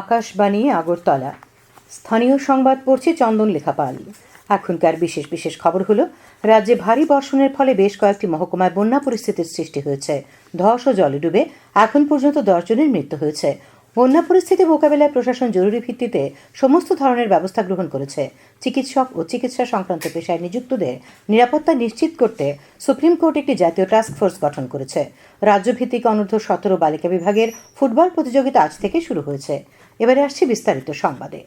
আকাশবাণী আগরতলা। স্থানীয় সংবাদ পড়ছে চন্দন লেখাপাল। এখনকার বিশেষ বিশেষ খবর হলো, রাজ্যে ভারী বর্ষণের ফলে বেশ কয়েকটি মহকুমায় বন্যা পরিস্থিতির সৃষ্টি হয়েছে। ধস ও জলে ডুবে এখন পর্যন্ত দশ জনের মৃত্যু হয়েছে। বন্যা পরিস্থিতি মোকাবেলায় প্রশাসন জরুরি ভিত্তিতে সমস্ত ধরনের ব্যবস্থা গ্রহণ করেছে। চিকিৎসক ও চিকিৎসা সংক্রান্ত পেশায় নিযুক্তদের নিরাপত্তা নিশ্চিত করতে সুপ্রিম কোর্ট একটি জাতীয় টাস্ক ফোর্স গঠন করেছে। রাজ্যভিত্তিক অনূর্ধ্ব সতেরো বালিকা বিভাগের ফুটবল প্রতিযোগিতা আজ থেকে শুরু হয়েছে। এবারে আসছি বিস্তারিত সংবাদে।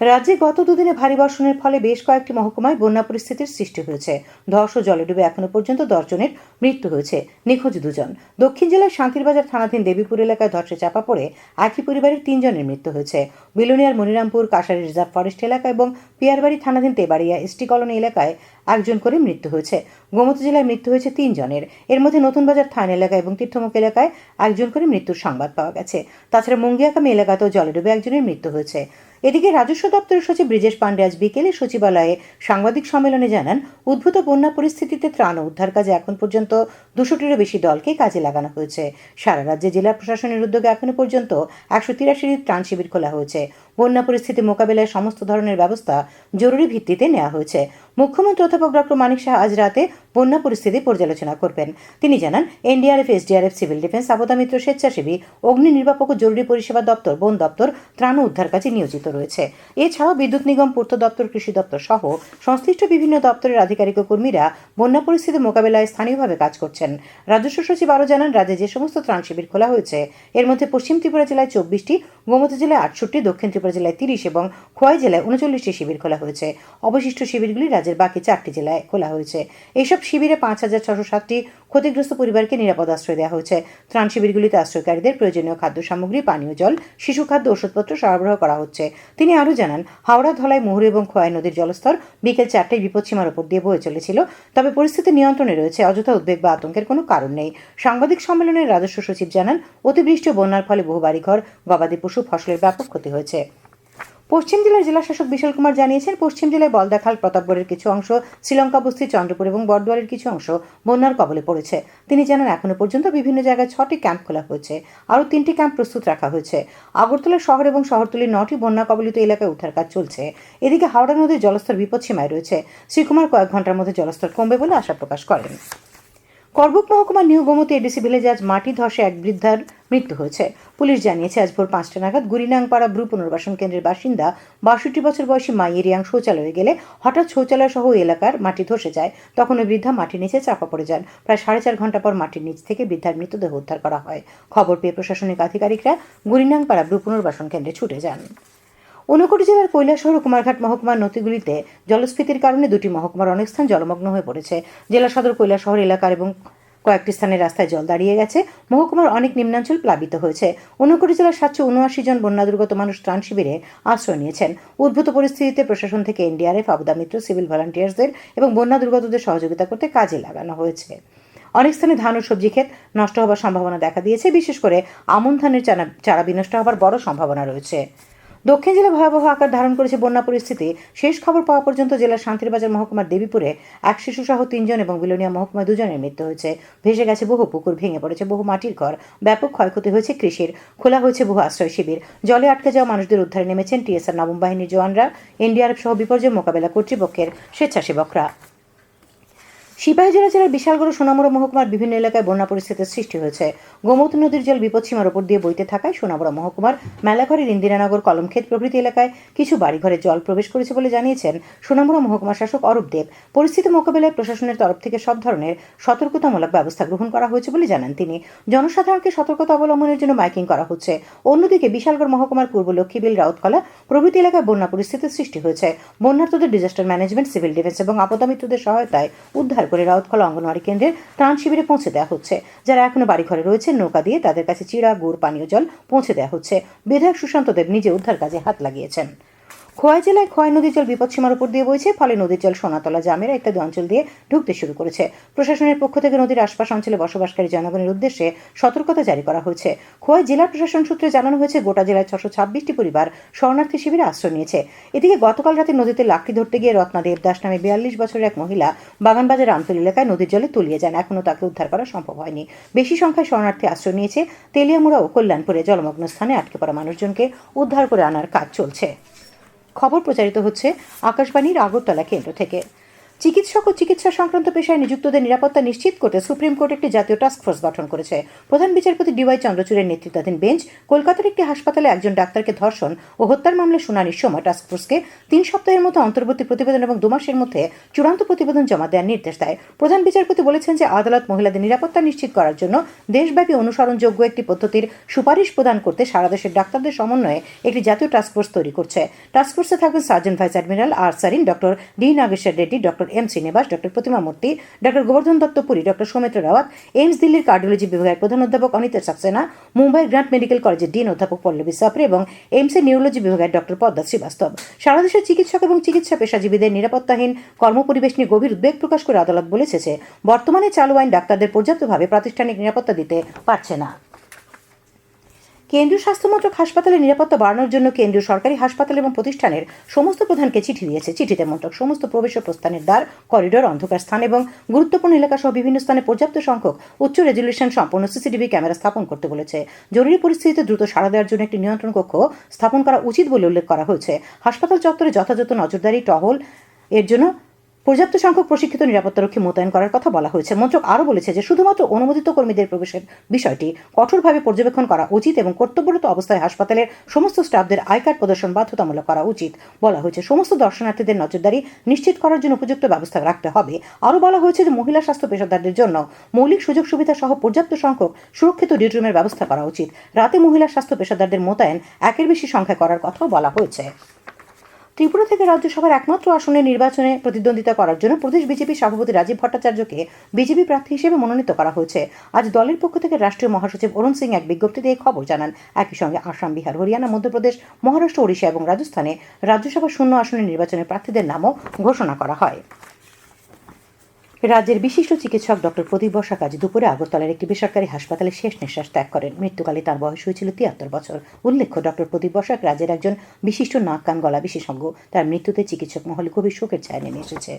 রাজ্যে গত দুদিনে ভারী বর্ষণের ফলে বেশ কয়েকটি মহকুমায় বন্যা পরিস্থিতির সৃষ্টি হয়েছে। ধস ও জলে ডুবে এখনও পর্যন্ত দশজনের মৃত্যু হয়েছে। নিখোঁজ দুজন। দক্ষিণ জেলার শান্তিরবাজার থানাধীন দেবীপুর এলাকায় ধসে চাপা পড়ে একই পরিবারের তিনজনের মৃত্যু হয়েছে। বিলোনিয়ার মনিরামপুর কাশারি রিজার্ভ ফরেস্ট এলাকা এবং পিয়ারবাড়ি থানাধীন তেবাড়িয়া এসটি কলোনি এলাকায় একজন করে মৃত্যু হয়েছে। গোমতী জেলায় মৃত্যু হয়েছে তিনজনের। এর মধ্যে নতুন বাজার থান এলাকা এবং তীর্থমুখ এলাকায় একজন করে মৃত্যুর সংবাদ পাওয়া গেছে। তাছাড়া মুঙ্গিয়াকামী এলাকাতেও জলে ডুবে একজনের মৃত্যু হয়েছে। এদিকে রাজস্ব দপ্তরের সচিব ব্রিজেশ পান্ডে আজ বিকেলে সচিবালয়ে সাংবাদিক সম্মেলনে জানান, উদ্ভূত বন্যা পরিস্থিতিতে ত্রাণ ও উদ্ধার কাজে এখন পর্যন্ত দুশোটিরও বেশি দলকে কাজে লাগানো হয়েছে। সারা রাজ্যে জেলা প্রশাসনের উদ্যোগে এখনও পর্যন্ত একশো তিরাশিটি ত্রাণ শিবির খোলা হয়েছে। বন্যা পরিস্থিতি মোকাবিলায় সমস্ত ধরনের ব্যবস্থা জরুরি ভিত্তিতে নেওয়া হয়েছে। মুখ্যমন্ত্রী অধ্যাপক ডক্টর মানিক শাহ আজ রাতে বন্যা পরিস্থিতি পর্যালোচনা করবেন। তিনি জানান, NDRF, SDRF, civil defence Aapda Mitra স্বেচ্ছাসেবী, অগ্নি নির্বাপক ও জরুরি পরিষেবা দপ্তর, বন দপ্তর, ত্রাণ উদ্ধার কাজে নিয়োজিত রয়েছে। এছাড়াও বিদ্যুৎ নিগম, পূর্ত দপ্তর, কৃষি দপ্তর সহ সংশ্লিষ্ট বিভিন্ন দপ্তরের আধিকারিক ও কর্মীরা বন্যা পরিস্থিতি মোকাবেলায় স্থানীয়ভাবে কাজ করছেন। রাজস্ব সচিব আরও জানান, রাজ্যে যে সমস্ত ত্রাণ শিবির খোলা হয়েছে, এর মধ্যে পশ্চিম ত্রিপুরা জেলায় চব্বিশটি, গোমতী জেলায় আটষট্টি, দক্ষিণ ত্রিপুরা জেলায় তিরিশ এবং খোয়াই জেলায় উনচল্লিশটি শিবির খোলা হয়েছে। অবশিষ্ট শিবিরগুলি রাজ্যের বাকি চারটি জেলায় খোলা হয়েছে। এইসব শিবিরে পাঁচ হাজার ছশো সাতটি ক্ষতিগ্রস্ত পরিবারকে নিরাপদ আশ্রয় দেওয়া হয়েছে। ত্রাণ শিবিরগুলিতে আশ্রয়কারীদের প্রয়োজনীয় খাদ্য সামগ্রী, পানীয় জল, শিশু খাদ্য, ওষুধপত্র সরবরাহ করা হচ্ছে। তিনি আরও জানান, হাওড়া, ধলাই, মুহুর এবং খোয়াই নদীর জলস্তর বিকেল চারটায় বিপদসীমার উপর দিয়ে বয়ে চলেছিল, তবে পরিস্থিতি নিয়ন্ত্রণে রয়েছে, অযথা উদ্বেগ বা আতঙ্কের কোনো কারণ নেই। সাংবাদিক সম্মেলনে রাজস্ব সচিব জানান, অতিবৃষ্টি ও বন্যার ফলে বহু বাড়িঘর, গবাদি পশু, ফসলের ব্যাপক ক্ষতি হয়েছে। পশ্চিম জেলার জেলা শাসক বিশাল কুমার জানিয়েছেন, পশ্চিম জেলায় বলদাখাল, প্রতাপগড়ের কিছু অংশ, শ্রীলঙ্কা বস্তি, চন্দ্রপুর এবং বরদুয়ারের কিছু অংশ বন্যার কবলে পড়েছে। তিনি জানান, এখনও পর্যন্ত বিভিন্ন জায়গায় ছটি ক্যাম্প খোলা হয়েছে, আরও তিনটি ক্যাম্প প্রস্তুত রাখা হয়েছে। আগরতলা শহর এবং শহরতলির নটি বন্যা কবলিত এলাকায় উদ্ধার কাজ চলছে। এদিকে হাওড়া নদীর জলস্তর বিপদসীমায় রয়েছে। শ্রীকুমার কয়েক ঘণ্টার মধ্যে জলস্তর কমবে বলে আশা প্রকাশ করেন। করবুক মহকুমার নিউ গোমতী এডিসি ভিলেজে আজ মাটি ধসে এক বৃদ্ধার মৃত্যু হয়েছে। পুলিশ জানিয়েছে, আজ ভোর পাঁচটা নাগাদ গুরিনাংপাড়া ব্রু পুনর্বাসন কেন্দ্রের বাসিন্দা বাষট্টি বছর বয়সী মাইয়ের ইয়াং শৌচালয়ে গেলে হঠাৎ শৌচালয় সহ এলাকার মাটি ধসে যায়। তখন ওই বৃদ্ধা মাটির নিচে চাপা পড়ে যান। প্রায় সাড়ে চার ঘণ্টা পর মাটির নিচ থেকে বৃদ্ধার মৃতদেহ উদ্ধার করা হয়। খবর পেয়ে প্রশাসনিক আধিকারিকরা গুরিনাংপাড়া ব্রু পুনর্বাসন কেন্দ্রে ছুটে যান। ঊনকোটি জেলার কৈলাসহর ও কুমারঘাট মহকুমার নদীগুলিতে জলস্ফীতির কারণে দুটি মহকুমার অনেক স্থান জলমগ্ন হয়ে পড়েছে। জেলা সদর কৈলাসহর এলাকার এবং কয়েকটি স্থানে রাস্তায় জল দাঁড়িয়ে গেছে। মহকুমার অনেক নিম্নাঞ্চল প্লাবিত হয়েছে। ঊনকোটি জেলার সাতশো উনআশি জন বন্যা দুর্গত মানুষ ত্রাণ শিবিরে আশ্রয় নিয়েছেন। উদ্ভূত পরিস্থিতিতে প্রশাসন থেকে এনডিআরএফ, আবদা মিত্র, সিভিল ভলান্টিয়ার্সদের এবং বন্যা দুর্গতদের সহযোগিতা করতে কাজে লাগানো হয়েছে। অনেক স্থানে ধান ও সবজি ক্ষেত নষ্ট হওয়ার সম্ভাবনা দেখা দিয়েছে। বিশেষ করে আমন ধানের চারা বিনষ্ট হওয়ার বড় সম্ভাবনা রয়েছে। দক্ষিণ জেলা ভয়াবহ আকার ধারণ করেছে বন্যা পরিস্থিতি। শেষ খবর পাওয়া পর্যন্ত জেলার শান্তিরবাজার মহকুমার দেবীপুরে এক শিশু সহ তিনজন এবং বিলোনিয়া মহকুমায় দুজনের মৃত্যু হয়েছে। ভেসে গেছে বহু পুকুর, ভেঙে পড়েছে বহু মাটির ঘর, ব্যাপক ক্ষয়ক্ষতি হয়েছে কৃষির, খোলা হয়েছে বহু আশ্রয় শিবির। জলে আটকে যাওয়া মানুষদের উদ্ধারে নেমেছেন টিএসআর নবম বাহিনীর জওয়ানরা। এনডিআরএফ সহ বিপর্যয় মোকাবেলা কর্তৃপক্ষের স্বেচ্ছাসেবকরা। সিপাহীজলা জেলার বিশালগড় সোনামুড়া মহকুমার বিভিন্ন এলাকায় বন্যা পরিস্থিতির সৃষ্টি হয়েছে। গোমতী নদীর জল বিপদসীমার উপর দিয়ে বইতে থাকায় সোনামুড়া মহকুমার মেলাঘরের ইন্দিরানগর কলমক্ষেত প্রভৃতি এলাকায় কিছু বাড়িঘরে জল প্রবেশ করেছে বলে জানিয়েছেন সোনামুড়া মহকুমা শাসক অরূপ দেব। পরিস্থিতি মোকাবেলায় প্রশাসনের তরফ থেকে সব ধরনের সতর্কতামূলক ব্যবস্থা গ্রহণ করা হয়েছে বলে জানান তিনি। জনসাধারণকে সতর্কতা অবলম্বনের জন্য মাইকিং করা হচ্ছে। অন্যদিকে বিশালগড় মহকুমার পূর্ব লক্ষ্মীবিল রাউতকলা প্রভৃতি এলাকায় বন্যা পরিস্থিতির সৃষ্টি হয়েছে। বন্যার্তদের ডিজাস্টার ম্যানেজমেন্ট, সিভিল ডিফেন্স এবং আপদামিত্রদের সহায়তায় উদ্ধার করে রাউতখলা অঙ্গনওয়াড়ি কেন্দ্রের ত্রাণ শিবিরে পৌঁছে দেওয়া হচ্ছে। যারা এখনও বাড়িঘরে রয়েছে নৌকা দিয়ে তাদের কাছে চিড়া, গুড়, পানীয় জল পৌঁছে দেওয়া হচ্ছে। বিধায়ক সুশান্ত দেব নিজে উদ্ধার কাজে হাত লাগিয়েছেন। খোয়াই জেলায় খোয়াই নদীর জল বিপদসীমার উপর দিয়ে বইছে, ফলে নদীর জল সোনাতলা জামেরা ইত্যাদি অঞ্চল দিয়ে ঢুকতে শুরু করেছে। প্রশাসনের পক্ষ থেকে নদীর আশপাশ অঞ্চলে বসবাসকারী জনগণের উদ্দেশ্যে সতর্কতা জারি করা হয়েছে। খোয়াই জেলা প্রশাসন সূত্রে জানানো হয়েছে, গোটা জেলায় ছশো ছাব্বিশটি পরিবার শরণার্থী শিবিরে আশ্রয় নিয়েছে। এদিকে গতকাল রাতে নদীতে লাকড়ি ধরতে গিয়ে রত্না দেবদাস নামে বিয়াল্লিশ বছরের এক মহিলা বাগানবাজার আমতল এলাকায় নদীর জলে তলিয়ে যান। এখনও তাকে উদ্ধার করা সম্ভব হয়নি। বেশি সংখ্যায় শরণার্থী আশ্রয় নিয়েছে তেলিয়ামুড়া ও কল্যাণপুরে জলমগ্ন স্থানে আটকে পড়া মানুষজনকে উদ্ধার করে আনার কাজ চলছে। খবর প্রচারিত হচ্ছে আকাশবাণীর আগরতলা কেন্দ্র থেকে। চিকিৎসক ও চিকিৎসা সংক্রান্ত পেশায় নিযুক্তদের নিরাপত্তা নিশ্চিত করতে সুপ্রিম কোর্ট একটি জাতীয় টাস্ক ফোর্স গঠন করেছে। প্রধান বিচারপতি ডিওয়াই চন্দ্রচূড়ের নেতৃত্বাধীন বেঞ্চ কলকাতার একটি হাসপাতালে একজন ডাক্তারকে ধর্ষণ ও হত্যার মামলায় শুনানির সময় টাস্ক ফোর্সকে তিন সপ্তাহের মধ্যে অন্তর্বর্তী প্রতিবেদন এবং দু মাসের মধ্যে চূড়ান্ত প্রতিবেদন জমা দেওয়ার নির্দেশ দেয়। প্রধান বিচারপতি বলেছেন যে আদালত মহিলাদের নিরাপত্তা নিশ্চিত করার জন্য দেশব্যাপী অনুসরণযোগ্য একটি পদ্ধতির সুপারিশ প্রদান করতে সারা দেশের ডাক্তারদের সমন্বয়ে একটি জাতীয় টাস্ক ফোর্স তৈরি করছে। টাস্ক ফোর্সে থাকবেন surgeon vice admiral R Sarin, doctor D Nageshwar Reddy, doctor M Srinivas doctor Pratima Murthy, doctor Gobardhan Dutta Puri doctor Soumitra Rawat, AIIMS দিল্লির কার্ডিওলজি বিভাগের প্রধান অধ্যাপক অনিতা সাক্সেনা, মুম্বাইয়ের গ্র্যান্ট মেডিকেল কলেজের ডিন অধ্যাপক পল্লবী সাপরে এবং এইমসের নিউরোলজি বিভাগের ডক্টর পদ্মা শ্রীবাস্তব। সারা দেশের চিকিৎসক এবং চিকিৎসা পেশাজীবীদের নিরাপত্তাহীন, কর্মপরিবেশ নিয়ে গভীর উদ্বেগ প্রকাশ করে আদালত বলেছে বর্তমানে চালু আইন ডাক্তারদের পর্যাপ্তভাবে প্রাতিষ্ঠানিক নিরাপত্তা দিতে পারছে না। কেন্দ্রীয় স্বাস্থ্যমন্ত্রক হাসপাতালের নিরাপত্তা বাড়ানোর জন্য কেন্দ্রীয় সরকারি হাসপাতাল এবং প্রতিষ্ঠানের সমস্ত প্রধানকে চিঠি দিয়েছে। চিঠিতে মন্ত্রক সমস্ত প্রবেশ ও প্রস্থানের দ্বার, করিডোর, অন্ধকার স্থান এবং গুরুত্বপূর্ণ এলাকা সহ বিভিন্ন স্থানে পর্যাপ্ত সংখ্যক উচ্চ রেজুলেশন সম্পন্ন সিসিটিভি ক্যামেরা স্থাপন করতে বলেছে। জরুরি পরিস্থিতিতে দ্রুত সাড়া দেওয়ার জন্য একটি নিয়ন্ত্রণ কক্ষ স্থাপন করা উচিত বলে উল্লেখ করা হয়েছে। হাসপাতাল চত্বরে যথাযথ নজরদারি, টহল এর জন্য পর্যাপ্ত সংখ্যক প্রশিক্ষিত নিরাপত্তারক্ষী মোতায়েন করার কথা বলা হয়েছে। মন্ত্রক আরও বলেছে যে, শুধুমাত্র অনুমোদিত কর্মীদের প্রবেশের বিষয়টি কঠোরভাবে পর্যবেক্ষণ করা উচিত এবং কর্তব্যরত অবস্থায় হাসপাতালের সমস্ত স্টাফদের আই কার্ড প্রদর্শন বাধ্যতামূলক করা উচিত বলা হয়েছে। সমস্ত দর্শনার্থীদের নজরদারি নিশ্চিত করার জন্য উপযুক্ত ব্যবস্থা রাখতে হবে। আরও বলা হয়েছে যে, মহিলা স্বাস্থ্য পেশাদারদের জন্য মৌলিক সুযোগ সুবিধা সহ পর্যাপ্ত সংখ্যক সুরক্ষিত ডিউটিরুমের ব্যবস্থা করা উচিত। রাতে মহিলা স্বাস্থ্য পেশাদারদের মোতায়েন একের বেশি সংখ্যায় করার কথাও বলা হয়েছে। ত্রিপুরা থেকে রাজ্যসভার একমাত্র আসনে নির্বাচনে প্রতিদ্বন্দ্বিতা করার জন্য প্রদেশ বিজেপি সভাপতি রাজীব ভট্টাচার্যকে বিজেপি প্রার্থী হিসেবে মনোনীত করা হয়েছে। আজ দলের পক্ষ থেকে রাষ্ট্রীয় মহাসচিব অরুণ সিং এক বিজ্ঞপ্তিতে এই খবর জানান। একই সঙ্গে আসাম, বিহার, হরিয়ানা, মধ্যপ্রদেশ, মহারাষ্ট্র, ওড়িশা এবং রাজস্থানে রাজ্যসভার শূন্য আসনে নির্বাচনে প্রার্থীদের নামও ঘোষণা করা হয়। রাজ্যের বিশিষ্ট চিকিৎসক ডক্টর প্রদীপ বসাক আজ দুপুরে আগরতলার একটি বেসরকারি হাসপাতালে শেষ নিঃশ্বাস ত্যাগ করেন। মৃত্যুকালে তার বয়স হয়েছিল তিয়াত্তর বছর। উল্লেখ্য, ডক্টর প্রদীপ বসাক রাজ্যের একজন বিশিষ্ট নাক কান গলা বিশেষজ্ঞ। তার মৃত্যুতে চিকিৎসক মহলে গভীর শোকের ছায়া নেমে এসেছে।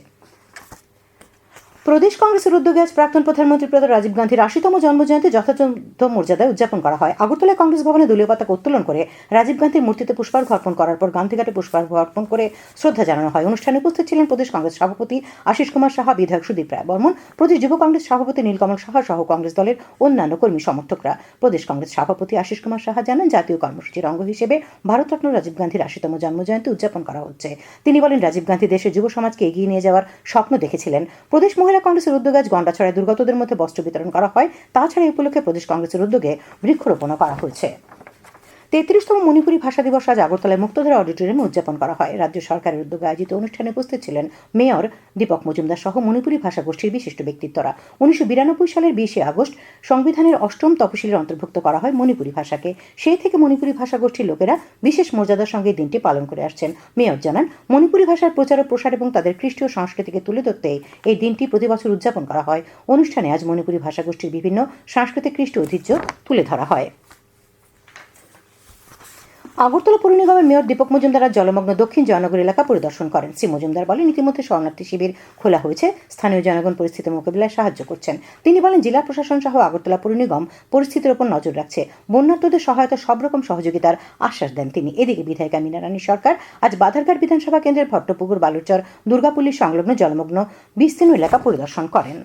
প্রদেশ কংগ্রেসের উদ্যোগে আজ প্রাক্তন প্রধানমন্ত্রী প্রদ রাজীব গান্ধীর আশিতম জন্মজয়ন্তী যথাযথ মর্যাদায় উদযাপন করা হয়। আগরতলায় কংগ্রেস ভবনে দলীয় পতাকা উত্তোলন করে রাজীব গান্ধীর মূর্তিতে পুষ্পার্ঘ অর্পণ করার পর গান্ধীঘাটে পুষ্পার্ঘ অর্পণ করে শ্রদ্ধা জানানো হয়। অনুষ্ঠানে উপস্থিত ছিলেন প্রদেশ কংগ্রেস সভাপতি আশিস কুমার সাহা, বিধায়ক সুদীপ রায় বর্মন, প্রদেশ যুব কংগ্রেস সভাপতি নীলকমল সাহা সহ কংগ্রেস দলের অন্যান্য কর্মী সমর্থকরা। প্রদেশ কংগ্রেস সভাপতি আশিস কুমার সাহা জানান, জাতীয় কর্মসূচির অঙ্গ হিসেবে ভারতরত্ন রাজীব গান্ধীর আশিতম জন্মজয়ন্তী উদযাপন করা হচ্ছে। তিনি বলেন, রাজীব গান্ধী দেশের যুব সমাজকে এগিয়ে নিয়ে যাওয়ার স্বপ্ন দেখেছিলেন। প্রদেশ মহিলা কংগ্রেসের উদ্যোগে আজ গন্ডাছড়ায় দুর্গতদের মধ্যে বস্ত্র বিতরণ করা হয়। তাছাড়া এই উপলক্ষে প্রদেশ কংগ্রেসের উদ্যোগে বৃক্ষরোপণও করা হয়েছে। তেত্রিশতম মণিপুরী ভাষা দিবস আজ আগরতলায় মুক্তধারা অডিটোরিয়ামে উদযাপন করা হয়। রাজ্য সরকারের উদ্যোগে আয়োজিত অনুষ্ঠানে উপস্থিত ছিলেন মেয়র দীপক মজুমদার সহ মণিপুরী ভাষা গোষ্ঠীর বিশিষ্ট ব্যক্তিত্বরা। উনিশশো বিরানব্বই সালের বিশে আগস্ট সংবিধানের অষ্টম তপশিলের অন্তর্ভুক্ত করা হয় মণিপুরী ভাষাকে। সেই থেকে মণিপুরী ভাষা গোষ্ঠীর লোকেরা বিশেষ মর্যাদার সঙ্গে দিনটি পালন করে আসছেন। মেয়র জানান, মণিপুরী ভাষার প্রচার ও প্রসার এবং তাদের খ্রিস্টীয় সংস্কৃতিকে তুলে ধরতে এই দিনটি প্রতি বছর উদযাপন করা হয়। অনুষ্ঠানে আজ মণিপুরী ভাষা গোষ্ঠীর বিভিন্ন সাংস্কৃতিক খ্রিস্ট ঐতিহ্য তুলে ধরা হয়। আগরতলা পৌর নিগমের মেয়র দীপক মজুমদার জলমগ্ন দক্ষিণ জয়নগর এলাকা পরিদর্শন করেন। শ্রী মজুমদার বলেন, ইতিমধ্যে শরণার্থী শিবির খোলা হয়েছে। স্থানীয় জনগণ পরিস্থিতি মোকাবিলায় সাহায্য করছেন। তিনি বলেন, জেলা প্রশাসন সহ আগরতলা পৌর নিগম পরিস্থিতির উপর নজর রাখছে। বন্যার্থদের সহায়তা সব রকম সহযোগিতার আশ্বাস দেন তিনি। এদিকে বিধায়িকা মিনা রানী সরকার আজ বাধারঘাট বিধানসভা কেন্দ্রের ভট্টপুকুর, বালুরচর, দুর্গাপল্লী সংলগ্ন জলমগ্ন বিস্তীর্ণ এলাকা পরিদর্শন করেন।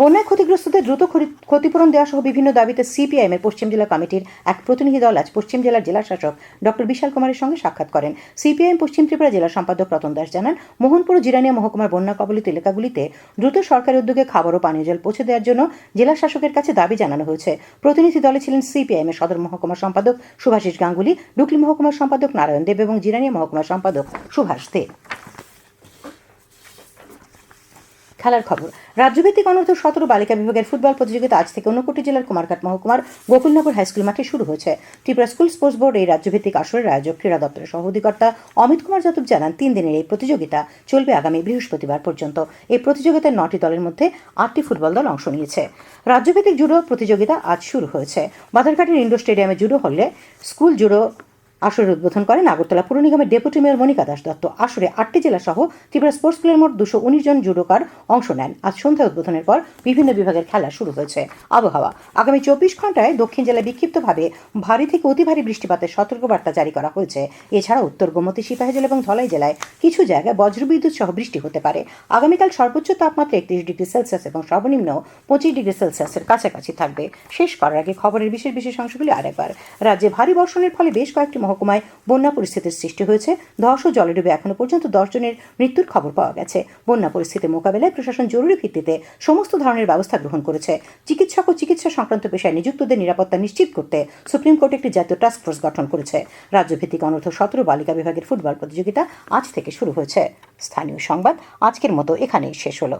বন্যায় ক্ষতিগ্রস্তদের দ্রুত ক্ষতিপূরণ দেওয়া সহ বিভিন্ন দাবিতে সিপিআইএম এর পশ্চিম জেলা কমিটির এক প্রতিনিধি দল আজ পশ্চিম জেলার জেলা শাসক ডক্টর বিশাল কুমারের সঙ্গে সাক্ষাৎ করেন। সিপিআইএম পশ্চিম ত্রিপুরা জেলা সম্পাদক রতন দাস জানান, মোহনপুর, জিরানিয়া মহকুমার বন্যা কবলিত এলাকাগুলিতে দ্রুত সরকারি উদ্যোগে খাবার ও পানীয় জল পৌঁছে দেওয়ার জন্য জেলা শাসকের কাছে দাবি জানানো হয়েছে। প্রতিনিধি দলে ছিলেন সিপিআইএম এর সদর মহকুমা সম্পাদক সুভাষিস গাঙ্গুলি, ডুকলি মহকুমার সম্পাদক নারায়ণ দেব এবং জিরানিয়া মহকুমার সম্পাদক সুভাষ দেব। খেলার খবর। রাজ্যভিত্তিক অনূর্ধ্ব সতেরো বালিকা বিভাগের ফুটবল প্রতিযোগিতা আজ থেকে ঊনকোটি জেলার কুমারঘাট মহকুমার গোকুলনগর হাইস্কুল মাঠে শুরু হয়েছে। ত্রিপুরা স্কুল স্পোর্টস বোর্ড এই রাজ্যভিত্তিক আসরের আয়োজক ক্রীড়া দপ্তরের সহ অধিকর্তা অমিত কুমার যাদব জানান, তিন দিনের এই প্রতিযোগিতা চলবে আগামী বৃহস্পতিবার পর্যন্ত। এই প্রতিযোগিতায় নটি দলের মধ্যে আটটি ফুটবল দল অংশ নিয়েছে। রাজ্যভিত্তিক জুডো প্রতিযোগিতা আজ শুরু হয়েছে। বাধারঘাটের ইন্ডোর স্টেডিয়ামে জুডো হলে স্কুল জুডো আসরের উদ্বোধন করেন আগরতলা পুর নিগমের ডেপুটি মেয়র মনিকা দাস দত্ত। আসরে আটটি জেলা সহ ত্রিপুরা স্পোর্টস স্কুলের মোট দুশো উনিশ জন জুডোকার অংশ নেন। আজ সন্ধ্যায় উদ্বোধনের পর বিভিন্ন বিভাগের খেলা শুরু হয়েছে। আবহাওয়া। আগামী চব্বিশ ঘন্টায় দক্ষিণ জেলায় বিক্ষিপ্তভাবে ভারী থেকে অতি ভারী বৃষ্টিপাতের সতর্কবার্তা জারি করা হয়েছে। এছাড়া উত্তর গোমতী, সিপাহীজল এবং ধলাই জেলায় কিছু জায়গায় বজ্রবিদ্যুৎ সহ বৃষ্টি হতে পারে। আগামীকাল সর্বোচ্চ তাপমাত্রা একত্রিশ ডিগ্রি সেলসিয়াস এবং সর্বনিম্ন পঁচিশ ডিগ্রি সেলসিয়াসের কাছাকাছি থাকবে। শেষ করার আগে খবরের বিশেষ বিশেষ অংশগুলি আরেকবার। রাজ্যে ভারী বর্ষণের ফলে বেশ কয়েকটি মহকুমায় বন্যা পরিস্থিতির সৃষ্টি হয়েছে। ধস ও জলে ডুবে এখনও পর্যন্ত দশ জনের মৃত্যুর খবর পাওয়া গেছে। বন্যা পরিস্থিতি মোকাবেলায় প্রশাসন জরুরি ভিত্তিতে সমস্ত ধরনের ব্যবস্থা গ্রহণ করেছে। চিকিৎসক ও চিকিৎসা সংক্রান্ত পেশায় নিযুক্তদের নিরাপত্তা নিশ্চিত করতে সুপ্রিম কোর্ট একটি জাতীয় টাস্ক ফোর্স গঠন করেছে। রাজ্যভিত্তিক অনূর্ধ্ব সতেরো বালিকা বিভাগের ফুটবল প্রতিযোগিতা আজ থেকে শুরু হয়েছে। স্থানীয় সংবাদ আজকের মতো এখানেই শেষ হলো।